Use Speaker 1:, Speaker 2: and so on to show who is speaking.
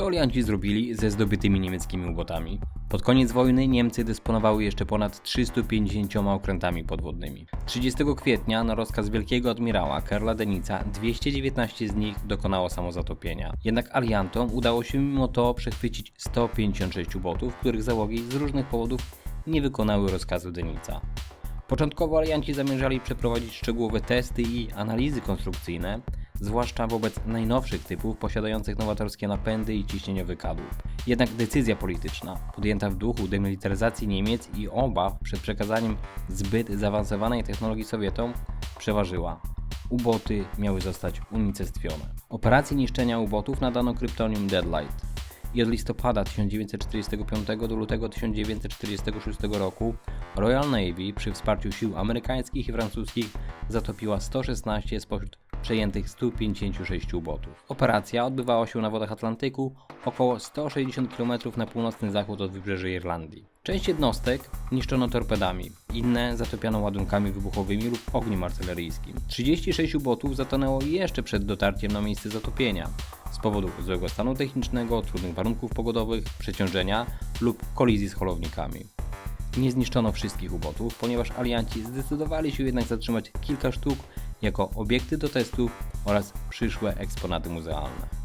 Speaker 1: Co alianci zrobili ze zdobytymi niemieckimi ubotami? Pod koniec wojny Niemcy dysponowały jeszcze ponad 350 okrętami podwodnymi. 30 kwietnia na rozkaz wielkiego admirała Karla Denica 219 z nich dokonało samozatopienia. Jednak aliantom udało się mimo to przechwycić 156 ubotów, których załogi z różnych powodów nie wykonały rozkazu Denica. Początkowo alianci zamierzali przeprowadzić szczegółowe testy i analizy konstrukcyjne, zwłaszcza wobec najnowszych typów posiadających nowatorskie napędy i ciśnieniowy kadłub. Jednak decyzja polityczna, podjęta w duchu demilitaryzacji Niemiec i obaw przed przekazaniem zbyt zaawansowanej technologii Sowietom, przeważyła. Uboty miały zostać unicestwione. Operacji niszczenia ubotów nadano kryptonium Deadlight i od listopada 1945 do lutego 1946 roku Royal Navy przy wsparciu sił amerykańskich i francuskich zatopiła 116 spośród przejętych 156 ubotów. Operacja odbywała się na wodach Atlantyku, około 160 km na północny zachód od wybrzeży Irlandii. Część jednostek niszczono torpedami, inne zatopiano ładunkami wybuchowymi lub ogniem artyleryjskim. 36 ubotów zatonęło jeszcze przed dotarciem na miejsce zatopienia z powodu złego stanu technicznego, trudnych warunków pogodowych, przeciążenia lub kolizji z holownikami. Nie zniszczono wszystkich ubotów, ponieważ alianci zdecydowali się jednak zatrzymać kilka sztuk jako obiekty do testów oraz przyszłe eksponaty muzealne.